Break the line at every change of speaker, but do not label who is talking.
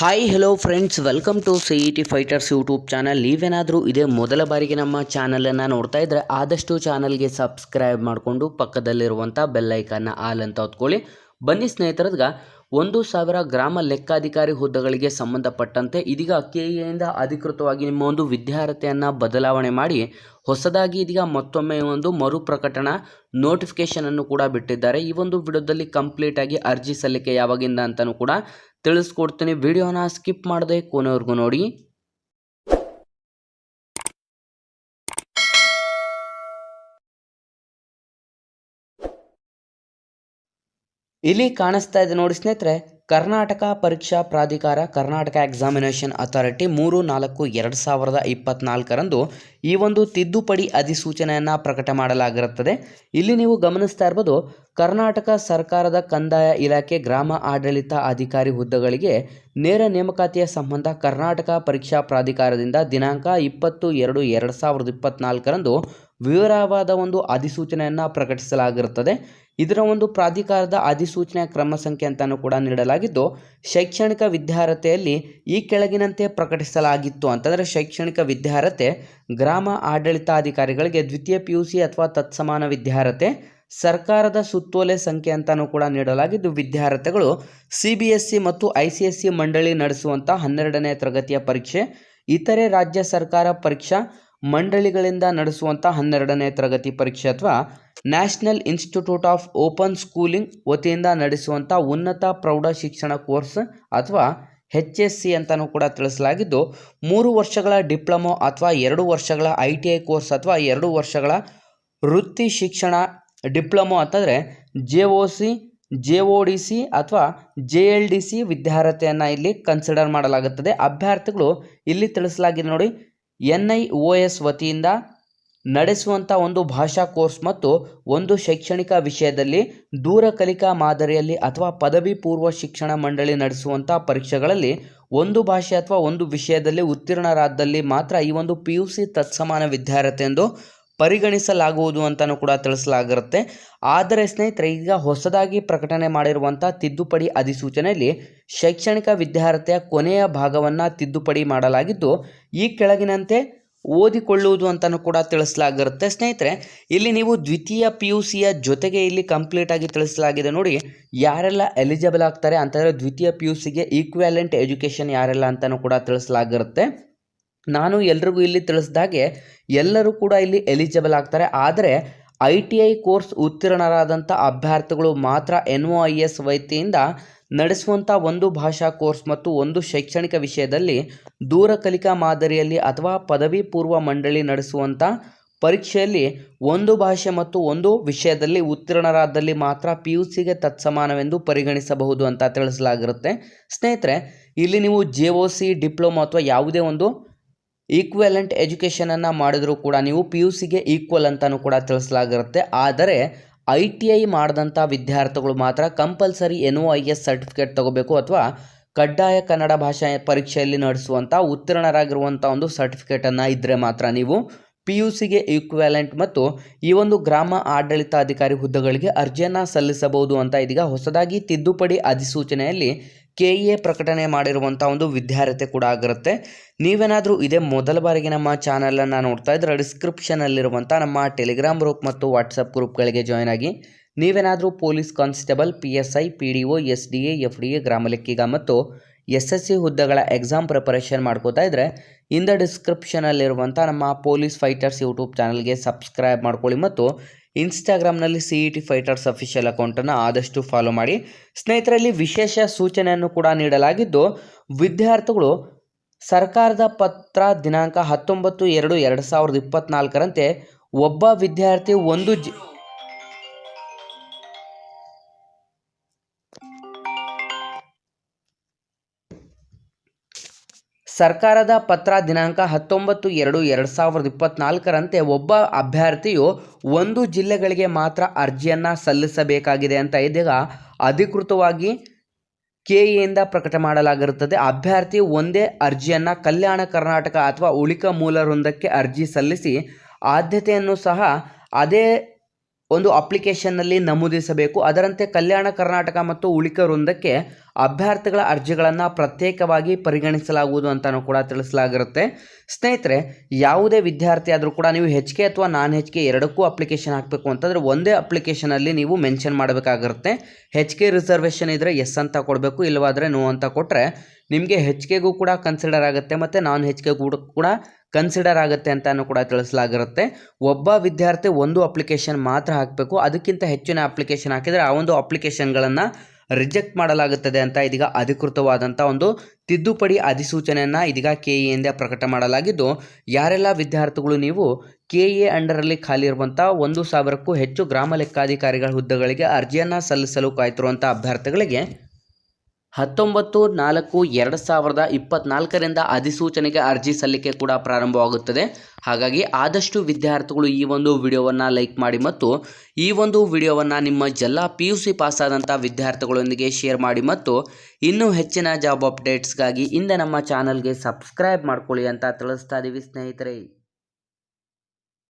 Hi hello friends welcome to C E T fighters YouTube channel ನೀವೇನಾದರೂ ಇದೇ ಮೊದಲ ಬಾರಿಗೆ ನಮ್ಮ ಚಾನಲನ್ನು ನೋಡ್ತಾ ಇದ್ದರೆ ಆದಷ್ಟು ಚಾನಲ್ಗೆ ಸಬ್ಸ್ಕ್ರೈಬ್ ಮಾಡಿಕೊಂಡು ಪಕ್ಕದಲ್ಲಿರುವಂಥ ಬೆಲ್ಲೈಕನ್ನ ಆಲ್ ಅಂತ ಹೊತ್ಕೊಳ್ಳಿ. ಬನ್ನಿ ಸ್ನೇಹಿತರದ್ಗ, ಒಂದು ಸಾವಿರ ಗ್ರಾಮ ಲೆಕ್ಕಾಧಿಕಾರಿ ಹುದ್ದೆಗಳಿಗೆ ಸಂಬಂಧಪಟ್ಟಂತೆ ಇದೀಗ ಕೆ ಎಯಿಂದ ಅಧಿಕೃತವಾಗಿ ನಿಮ್ಮ ಒಂದು ವಿದ್ಯಾರ್ಹತೆಯನ್ನು ಬದಲಾವಣೆ ಮಾಡಿ ಹೊಸದಾಗಿ ಇದೀಗ ಮತ್ತೊಮ್ಮೆ ಒಂದು ಮರು ಪ್ರಕಟಣ ನೋಟಿಫಿಕೇಶನ್ ಅನ್ನು ಕೂಡ ಬಿಟ್ಟಿದ್ದಾರೆ. ಈ ಒಂದು ವಿಡಿಯೋದಲ್ಲಿ ಕಂಪ್ಲೀಟ್ ಆಗಿ ಅರ್ಜಿ ಸಲ್ಲಿಕೆ ಯಾವಾಗಿಂದ ಅಂತಲೂ ಕೂಡ ತಿಳಿಸ್ಕೊಡ್ತೀನಿ. ವಿಡಿಯೋನ ಸ್ಕಿಪ್ ಮಾಡದೆ ಕೊನೆವರೆಗೂ ನೋಡಿ. ಇಲ್ಲಿ ಕಾಣಿಸ್ತಾ ಇದೆ ನೋಡಿ ಸ್ನೇಹಿತರೆ, ಕರ್ನಾಟಕ ಪರೀಕ್ಷಾ ಪ್ರಾಧಿಕಾರ ಕರ್ನಾಟಕ ಎಕ್ಸಾಮಿನೇಷನ್ ಅಥಾರಿಟಿ ಮೂರು, ನಾಲ್ಕು, ಎರಡು ಸಾವಿರದ ಇಪ್ಪತ್ನಾಲ್ಕರಂದು ಈ ಒಂದು ತಿದ್ದುಪಡಿ ಅಧಿಸೂಚನೆಯನ್ನು ಪ್ರಕಟ ಮಾಡಲಾಗಿರುತ್ತದೆ. ಇಲ್ಲಿ ನೀವು ಗಮನಿಸ್ತಾ ಇರ್ಬೋದು, ಕರ್ನಾಟಕ ಸರ್ಕಾರದ ಕಂದಾಯ ಇಲಾಖೆ ಗ್ರಾಮ ಆಡಳಿತ ಅಧಿಕಾರಿ ಹುದ್ದೆಗಳಿಗೆ ನೇರ ನೇಮಕಾತಿಯ ಸಂಬಂಧ ಕರ್ನಾಟಕ ಪರೀಕ್ಷಾ ಪ್ರಾಧಿಕಾರದಿಂದ ದಿನಾಂಕ ಇಪ್ಪತ್ತು, ಎರಡು ಎರಡು ಸಾವಿರದ ಇಪ್ಪತ್ನಾಲ್ಕರಂದು ವಿವರವಾದ ಒಂದು ಅಧಿಸೂಚನೆಯನ್ನು ಪ್ರಕಟಿಸಲಾಗಿರುತ್ತದೆ. ಇದರ ಒಂದು ಪ್ರಾಧಿಕಾರದ ಅಧಿಸೂಚನೆಯ ಕ್ರಮ ಸಂಖ್ಯೆ ಅಂತಲೂ ಕೂಡ ನೀಡಲಾಗಿದ್ದು, ಶೈಕ್ಷಣಿಕ ವಿದ್ಯಾರ್ಹತೆಯಲ್ಲಿ ಈ ಕೆಳಗಿನಂತೆ ಪ್ರಕಟಿಸಲಾಗಿತ್ತು ಅಂತಂದರೆ ಶೈಕ್ಷಣಿಕ ವಿದ್ಯಾರ್ಹತೆ, ಗ್ರಾಮ ಆಡಳಿತಾಧಿಕಾರಿಗಳಿಗೆ ದ್ವಿತೀಯ ಪಿ ಯು ಸಿ ಅಥವಾ ತತ್ಸಮಾನ ವಿದ್ಯಾರ್ಹತೆ, ಸರ್ಕಾರದ ಸುತ್ತೋಲೆ ಸಂಖ್ಯೆ ಅಂತಲೂ ಕೂಡ ನೀಡಲಾಗಿದ್ದು, ವಿದ್ಯಾರ್ಹತೆಗಳು ಸಿ ಬಿ ಎಸ್ ಸಿ ಮತ್ತು ಐ ಸಿ ಎಸ್ ಸಿ ಮಂಡಳಿ ನಡೆಸುವಂಥ ಹನ್ನೆರಡನೇ ತರಗತಿಯ ಪರೀಕ್ಷೆ, ಇತರೆ ರಾಜ್ಯ ಸರ್ಕಾರ ಪರೀಕ್ಷಾ ಮಂಡಳಿಗಳಿಂದ ನಡೆಸುವಂಥ ಹನ್ನೆರಡನೇ ತರಗತಿ ಪರೀಕ್ಷೆ ಅಥವಾ national institute of open schooling ವತಿಯಿಂದ ನಡೆಸುವಂಥ ಉನ್ನತ ಪ್ರೌಢ ಶಿಕ್ಷಣ ಕೋರ್ಸ್ ಅಥವಾ ಹೆಚ್ ಎಸ್ ಸಿ ಅಂತಲೂ ಕೂಡ ತಿಳಿಸಲಾಗಿದ್ದು, ಮೂರು ವರ್ಷಗಳ ಡಿಪ್ಲೊಮೊ ಅಥವಾ ಎರಡು ವರ್ಷಗಳ ಐ ಟಿ ಐ ಕೋರ್ಸ್ ಅಥವಾ ಎರಡು ವರ್ಷಗಳ ವೃತ್ತಿ ಶಿಕ್ಷಣ ಡಿಪ್ಲೊಮೊ ಅಂತಂದರೆ J O C, J O D C ಅಥವಾ ಜೆ ಎಲ್ ಡಿ ಸಿ ವಿದ್ಯಾರ್ಹತೆಯನ್ನು ಇಲ್ಲಿ ಕನ್ಸಿಡರ್ ಮಾಡಲಾಗುತ್ತದೆ. ಅಭ್ಯರ್ಥಿಗಳು ಇಲ್ಲಿ ತಿಳಿಸಲಾಗಿದೆ ನೋಡಿ ಎನ್ ಐ ಒ ಎಸ್ ವತಿಯಿಂದ ನಡೆಸುವಂಥ ಒಂದು ಭಾಷಾ ಕೋರ್ಸ್ ಮತ್ತು ಒಂದು ಶೈಕ್ಷಣಿಕ ವಿಷಯದಲ್ಲಿ ದೂರ ಕಲಿಕಾ ಮಾದರಿಯಲ್ಲಿ ಅಥವಾ ಪದವಿ ಪೂರ್ವ ಶಿಕ್ಷಣ ಮಂಡಳಿ ನಡೆಸುವಂಥ ಪರೀಕ್ಷೆಗಳಲ್ಲಿ ಒಂದು ಭಾಷೆ ಅಥವಾ ಒಂದು ವಿಷಯದಲ್ಲಿ ಉತ್ತೀರ್ಣರಾದಲ್ಲಿ ಮಾತ್ರ ಈ ಒಂದು ಪಿ ಯು ಸಿ ತತ್ಸಮಾನ ವಿದ್ಯಾರ್ಹತೆ ಎಂದು ಪರಿಗಣಿಸಲಾಗುವುದು ಅಂತಲೂ ಕೂಡ ತಿಳಿಸಲಾಗಿರುತ್ತೆ. ಆದರೆ ಸ್ನೇಹಿತರೆ, ಈಗ ಹೊಸದಾಗಿ ಪ್ರಕಟಣೆ ಮಾಡಿರುವಂಥ ತಿದ್ದುಪಡಿ ಅಧಿಸೂಚನೆಯಲ್ಲಿ ಶೈಕ್ಷಣಿಕ ವಿದ್ಯಾರ್ಥಿಯ ಕೊನೆಯ ಭಾಗವನ್ನು ತಿದ್ದುಪಡಿ ಮಾಡಲಾಗಿದ್ದು, ಈ ಕೆಳಗಿನಂತೆ ಓದಿಕೊಳ್ಳುವುದು ಅಂತಲೂ ಕೂಡ ತಿಳಿಸಲಾಗಿರುತ್ತೆ. ಸ್ನೇಹಿತರೆ, ಇಲ್ಲಿ ನೀವು ದ್ವಿತೀಯ ಪಿ ಯು ಸಿಯ ಜೊತೆಗೆ ಇಲ್ಲಿ ಕಂಪ್ಲೀಟ್ ಆಗಿ ತಿಳಿಸಲಾಗಿದೆ ನೋಡಿ, ಯಾರೆಲ್ಲ ಎಲಿಜಿಬಲ್ ಆಗ್ತಾರೆ ಅಂತಂದರೆ ದ್ವಿತೀಯ ಪಿ ಯು ಸಿಗೆ ಈಕ್ವ್ಯಾಲೆಂಟ್ ಎಜುಕೇಷನ್ ಯಾರೆಲ್ಲ ಅಂತಲೂ ಕೂಡ ತಿಳಿಸಲಾಗಿರುತ್ತೆ. ನಾನು ಎಲ್ರಿಗೂ ಇಲ್ಲಿ ತಿಳಿಸ್ದಾಗೆ ಎಲ್ಲರೂ ಕೂಡ ಇಲ್ಲಿ ಎಲಿಜಿಬಲ್ ಆಗ್ತಾರೆ. ಆದರೆ ಐ ಟಿ ಐ ಕೋರ್ಸ್ ಉತ್ತೀರ್ಣರಾದಂಥ ಅಭ್ಯರ್ಥಿಗಳು ಮಾತ್ರ ಎನ್ ಒ ಐ ಎಸ್ ವೈತಿಯಿಂದ ನಡೆಸುವಂಥ ಒಂದು ಭಾಷಾ ಕೋರ್ಸ್ ಮತ್ತು ಒಂದು ಶೈಕ್ಷಣಿಕ ವಿಷಯದಲ್ಲಿ ದೂರ ಕಲಿಕಾ ಮಾದರಿಯಲ್ಲಿ ಅಥವಾ ಪದವಿ ಪೂರ್ವ ಮಂಡಳಿ ನಡೆಸುವಂಥ ಪರೀಕ್ಷೆಯಲ್ಲಿ ಒಂದು ಭಾಷೆ ಮತ್ತು ಒಂದು ವಿಷಯದಲ್ಲಿ ಉತ್ತೀರ್ಣರಾದಲ್ಲಿ ಮಾತ್ರ ಪಿ ಯು ಸಿಗೆ ತತ್ಸಮಾನವೆಂದು ಪರಿಗಣಿಸಬಹುದು ಅಂತ ತಿಳಿಸಲಾಗಿರುತ್ತೆ. ಸ್ನೇಹಿತರೆ, ಇಲ್ಲಿ ನೀವು ಜೆ ಒ ಸಿ, ಡಿಪ್ಲೊಮಾ ಅಥವಾ ಯಾವುದೇ ಒಂದು ಈಕ್ವಲೆಂಟ್ ಎಜುಕೇಷನನ್ನು ಮಾಡಿದರೂ ಕೂಡ ನೀವು ಪಿ ಯು ಸಿಗೆ ಈಕ್ವಲ್ ಅಂತಲೂ ಕೂಡ ತಿಳಿಸಲಾಗಿರುತ್ತೆ. ಆದರೆ ಐ ಟಿ ಐ ಮಾಡಿದಂಥ ವಿದ್ಯಾರ್ಥಿಗಳು ಮಾತ್ರ compulsory N O I S certificate ತಗೋಬೇಕು ಅಥವಾ ಕಡ್ಡಾಯ ಕನ್ನಡ ಭಾಷಾ ಪರೀಕ್ಷೆಯಲ್ಲಿ ನಡೆಸುವಂಥ ಉತ್ತೀರ್ಣರಾಗಿರುವಂಥ ಒಂದು ಸರ್ಟಿಫಿಕೇಟನ್ನು ಇದ್ದರೆ ಮಾತ್ರ ನೀವು ಪಿ ಯು ಸಿಗೆ ಈಕ್ವ್ಯಾಲೆಂಟ್ ಮತ್ತು ಈ ಒಂದು ಗ್ರಾಮ ಆಡಳಿತಾಧಿಕಾರಿ ಹುದ್ದೆಗಳಿಗೆ ಅರ್ಜಿಯನ್ನು ಸಲ್ಲಿಸಬಹುದು ಅಂತ ಇದೀಗ ಹೊಸದಾಗಿ ತಿದ್ದುಪಡಿ ಅಧಿಸೂಚನೆಯಲ್ಲಿ ಕೆ ಎ ಪ್ರಕಟಣೆ ಮಾಡಿರುವಂಥ ಒಂದು ವಿದ್ಯಾರ್ಹತೆ ಕೂಡ ಆಗಿರುತ್ತೆ. ನೀವೇನಾದರೂ ಇದೇ ಮೊದಲ ಬಾರಿಗೆ ನಮ್ಮ ಚಾನಲನ್ನು ನೋಡ್ತಾ ಇದ್ರೆ ಡಿಸ್ಕ್ರಿಪ್ಷನಲ್ಲಿರುವಂಥ ನಮ್ಮ ಟೆಲಿಗ್ರಾಮ್ ಗ್ರೂಪ್ ಮತ್ತು ವಾಟ್ಸಪ್ ಗ್ರೂಪ್ಗಳಿಗೆ ಜಾಯ್ನ್ ಆಗಿ. ನೀವೇನಾದರೂ police constable P S I P D O S D A F D A ಗ್ರಾಮ ಲೆಕ್ಕಿಗ ಮತ್ತು ಎಸ್ ಎಸ್ ಸಿ ಹುದ್ದೆಗಳ ಎಕ್ಸಾಮ್ ಪ್ರಿಪರೇಷನ್ ಮಾಡ್ಕೋತಾ ಇದ್ದರೆ ಇಂದ ಡಿಸ್ಕ್ರಿಪ್ಷನಲ್ಲಿರುವಂಥ ನಮ್ಮ ಪೊಲೀಸ್ ಫೈಟರ್ಸ್ ಯೂಟ್ಯೂಬ್ ಚಾನಲ್ಗೆ ಸಬ್ಸ್ಕ್ರೈಬ್ ಮಾಡ್ಕೊಳ್ಳಿ ಮತ್ತು ಇನ್ಸ್ಟಾಗ್ರಾಮ್ನಲ್ಲಿ C E T fighters official ಅಕೌಂಟನ್ನು ಆದಷ್ಟು ಫಾಲೋ ಮಾಡಿ. ಸ್ನೇಹಿತರಲ್ಲಿ ವಿಶೇಷ ಸೂಚನೆಯನ್ನು ಕೂಡ ನೀಡಲಾಗಿದ್ದು, ವಿದ್ಯಾರ್ಥಿಗಳು ಸರ್ಕಾರದ ಪತ್ರ ದಿನಾಂಕ ಹತ್ತೊಂಬತ್ತು ಎರಡು ಎರಡು ಸಾವಿರದ ಇಪ್ಪತ್ನಾಲ್ಕರಂತೆ ಒಬ್ಬ ವಿದ್ಯಾರ್ಥಿ ಒಂದು ಜಿ ಸರ್ಕಾರದ ಪತ್ರ ದಿನಾಂಕ ಹತ್ತೊಂಬತ್ತು ಎರಡು ಎರಡು ಸಾವಿರದ ಇಪ್ಪತ್ನಾಲ್ಕರಂತೆ ಒಬ್ಬ ಅಭ್ಯರ್ಥಿಯು ಒಂದು ಜಿಲ್ಲೆಗಳಿಗೆ ಮಾತ್ರ ಅರ್ಜಿಯನ್ನು ಸಲ್ಲಿಸಬೇಕಾಗಿದೆ ಅಂತ ಇದೀಗ ಅಧಿಕೃತವಾಗಿ ಕೆ ಎಯಿಂದ ಪ್ರಕಟ ಮಾಡಲಾಗಿರುತ್ತದೆ. ಅಭ್ಯರ್ಥಿ ಒಂದೇ ಅರ್ಜಿಯನ್ನು ಕಲ್ಯಾಣ ಕರ್ನಾಟಕ ಅಥವಾ ಉಳಿಕ ಮೂಲ ವೃಂದಕ್ಕೆ ಅರ್ಜಿ ಸಲ್ಲಿಸಿ ಆದ್ಯತೆಯನ್ನು ಸಹ ಅದೇ ಒಂದು ಅಪ್ಲಿಕೇಶನ್ನಲ್ಲಿ ನಮೂದಿಸಬೇಕು. ಅದರಂತೆ ಕಲ್ಯಾಣ ಕರ್ನಾಟಕ ಮತ್ತು ಉಳಿಕ ವೃಂದಕ್ಕೆ ಅಭ್ಯರ್ಥಿಗಳ ಅರ್ಜಿಗಳನ್ನು ಪ್ರತ್ಯೇಕವಾಗಿ ಪರಿಗಣಿಸಲಾಗುವುದು ಅಂತಲೂ ಕೂಡ ತಿಳಿಸಲಾಗಿರುತ್ತೆ. ಸ್ನೇಹಿತರೆ, ಯಾವುದೇ ವಿದ್ಯಾರ್ಥಿ ಆದರೂ ಕೂಡ ನೀವು ಹೆಚ್ ಕೆ ಅಥವಾ ನಾನ್ ಹೆಚ್ ಕೆ ಎರಡಕ್ಕೂ ಅಪ್ಲಿಕೇಶನ್ ಹಾಕಬೇಕು ಅಂತಂದರೆ ಒಂದೇ ಅಪ್ಲಿಕೇಶನಲ್ಲಿ ನೀವು ಮೆನ್ಷನ್ ಮಾಡಬೇಕಾಗಿರುತ್ತೆ. ಹೆಚ್ ಕೆ ರಿಸರ್ವೇಷನ್ ಇದ್ದರೆ ಎಸ್ ಅಂತ ಕೊಡಬೇಕು, ಇಲ್ಲವಾದರೆ ನೋ ಅಂತ ಕೊಟ್ಟರೆ ನಿಮಗೆ ಹೆಚ್ ಕೆಗೂ ಕೂಡ ಕನ್ಸಿಡರ್ ಆಗುತ್ತೆ ಮತ್ತು ನಾನ್ ಹೆಚ್ ಕೆ ಕೂಡ ಕೂಡ ಕನ್ಸಿಡರ್ ಆಗುತ್ತೆ ಅಂತಲೂ ಕೂಡ ತಿಳಿಸಲಾಗಿರುತ್ತೆ. ಒಬ್ಬ ವಿದ್ಯಾರ್ಥಿ ಒಂದು ಅಪ್ಲಿಕೇಶನ್ ಮಾತ್ರ ಹಾಕಬೇಕು, ಅದಕ್ಕಿಂತ ಹೆಚ್ಚಿನ ಅಪ್ಲಿಕೇಶನ್ ಹಾಕಿದರೆ ಆ ಒಂದು ಅಪ್ಲಿಕೇಶನ್ಗಳನ್ನು ರಿಜೆಕ್ಟ್ ಮಾಡಲಾಗುತ್ತದೆ ಅಂತ ಇದೀಗ ಅಧಿಕೃತವಾದಂಥ ಒಂದು ತಿದ್ದುಪಡಿ ಅಧಿಸೂಚನೆಯನ್ನು ಇದೀಗ ಕೆ ಎಯಿಂದ ಪ್ರಕಟ ಮಾಡಲಾಗಿದ್ದು, ಯಾರೆಲ್ಲ ವಿದ್ಯಾರ್ಥಿಗಳು ನೀವು ಕೆ ಎ ಅಂಡರಲ್ಲಿ ಖಾಲಿ ಇರುವಂಥ ಒಂದು ಸಾವಿರಕ್ಕೂ ಹೆಚ್ಚು ಗ್ರಾಮ ಲೆಕ್ಕಾಧಿಕಾರಿಗಳ ಹುದ್ದೆಗಳಿಗೆ ಅರ್ಜಿಯನ್ನು ಸಲ್ಲಿಸಲು ಕಾಯ್ತಿರುವಂಥ ಅಭ್ಯರ್ಥಿಗಳಿಗೆ ಹತ್ತೊಂಬತ್ತು, ನಾಲ್ಕು, ಎರಡು ಸಾವಿರದ ಇಪ್ಪತ್ನಾಲ್ಕರಿಂದ ಅಧಿಸೂಚನೆಗೆ ಅರ್ಜಿ ಸಲ್ಲಿಕೆ ಕೂಡ ಪ್ರಾರಂಭವಾಗುತ್ತದೆ. ಹಾಗಾಗಿ ಆದಷ್ಟು ವಿದ್ಯಾರ್ಥಿಗಳು ಈ ಒಂದು ವಿಡಿಯೋವನ್ನು ಲೈಕ್ ಮಾಡಿ ಮತ್ತು ಈ ಒಂದು ವಿಡಿಯೋವನ್ನು ನಿಮ್ಮ ಎಲ್ಲ ಪಿ ಯು ಸಿ ಪಾಸಾದಂಥ ವಿದ್ಯಾರ್ಥಿಗಳೊಂದಿಗೆ ಶೇರ್ ಮಾಡಿ ಮತ್ತು ಇನ್ನೂ ಹೆಚ್ಚಿನ ಜಾಬ್ ಅಪ್ಡೇಟ್ಸ್ಗಾಗಿ ಇಂದ ನಮ್ಮ ಚಾನಲ್ಗೆ ಸಬ್ಸ್ಕ್ರೈಬ್ ಮಾಡ್ಕೊಳ್ಳಿ ಅಂತ ತಿಳಿಸ್ತಾ ಇದ್ದೀವಿ ಸ್ನೇಹಿತರೆ.